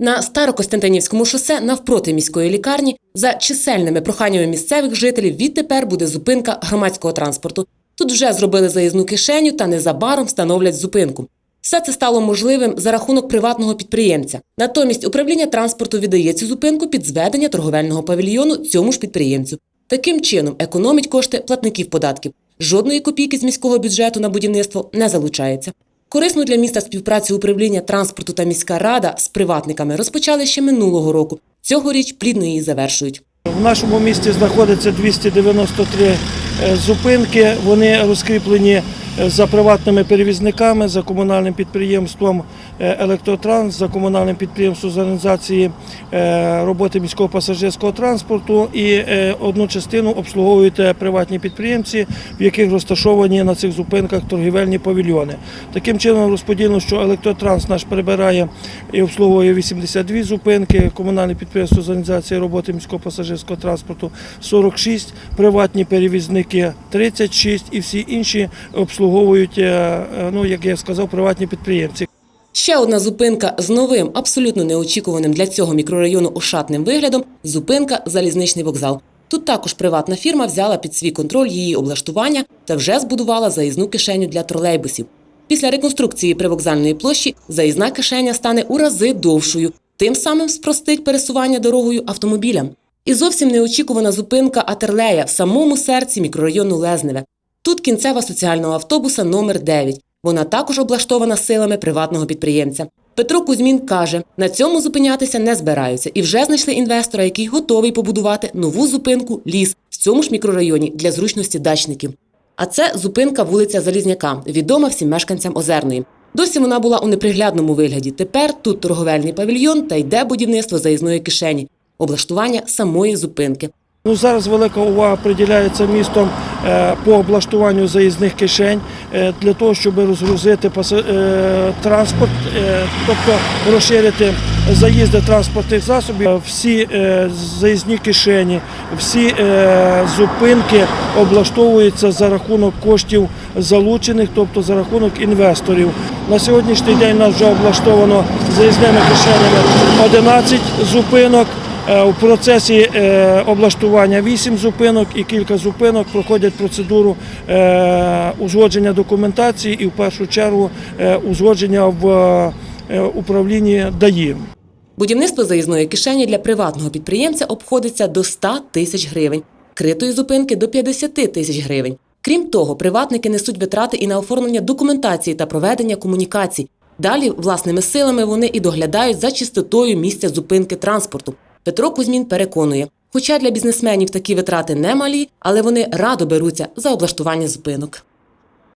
На Старокостянтинівському шосе навпроти міської лікарні за чисельними проханнями місцевих жителів відтепер буде зупинка громадського транспорту. Тут вже зробили заїзну кишеню та незабаром встановлять зупинку. Все це стало можливим за рахунок приватного підприємця. Натомість управління транспорту віддає цю зупинку під зведення торговельного павільйону цьому ж підприємцю. Таким чином економить кошти платників податків. Жодної копійки з міського бюджету на будівництво не залучається. Корисну для міста співпрацю управління транспорту та міська рада з приватниками розпочали ще минулого року. Цьогоріч плідно її завершують. В нашому місті знаходиться 293 е, зупинки. Вони розкріплені за приватними перевізниками, за комунальним підприємством е, Електротранс, за комунальним підприємством з організації е, роботи міського пасажирського транспорту. І е, одну частину обслуговують е, приватні підприємці, в яких розташовані на цих зупинках торгівельні павільйони. Таким чином розподілено, що Електротранс наш прибирає і обслуговує 82 зупинки, комунальне підприємство з організації роботи міського пасажирського транспорту 46, приватні перевізники 36 і всі інші обслуговують, е, е, ну як я сказав, приватні підприємці. Ще одна зупинка з новим, абсолютно неочікуваним для цього мікрорайону ошатним виглядом зупинка залізничний вокзал. Тут також приватна фірма взяла під свій контроль її облаштування та вже збудувала заїзну кишеню для тролейбусів. Після реконструкції привокзальної площі заїзна кишеня стане у рази довшою, тим самим спростить пересування дорогою автомобілям. І зовсім неочікувана зупинка Атерлея в самому серці мікрорайону Лезневе. Тут кінцева соціального автобуса номер 9. Вона також облаштована силами приватного підприємця. Петро Кузьмін каже, на цьому зупинятися не збираються і вже знайшли інвестора, який готовий побудувати нову зупинку ліс в цьому ж мікрорайоні для зручності дачників. А це зупинка вулиця Залізняка, відома всім мешканцям Озерної. Досі вона була у неприглядному вигляді. Тепер тут торговельний павільйон та йде будівництво заїзної кишені, облаштування самої зупинки. Ну, зараз велика увага приділяється містом по облаштуванню заїзних кишень е, для того, щоб розгрузити е, транспорт, е, тобто розширити заїзди транспортних засобів. Е, Всі е, заїзні кишені, всі е, зупинки облаштовуються за рахунок коштів залучених, тобто за рахунок інвесторів. На сьогоднішній день у нас вже облаштовано заїзними кишенями 11 зупинок. Е, У процесі е, облаштування 8 зупинок і кілька зупинок проходять процедуру е, узгодження документації і в першу чергу узгодження в управлінні ДАІ. Будівництво заїзної кишені для приватного підприємця обходиться до 100 тисяч гривень, критої зупинки до 50 тисяч гривень. Крім того, приватники несуть витрати і на оформлення документації та проведення комунікацій. Далі власними силами вони і доглядають за чистотою місця зупинки транспорту. Петро Кузьмін переконує, хоча для бізнесменів такі витрати немалі, але вони радо беруться за облаштування зупинок.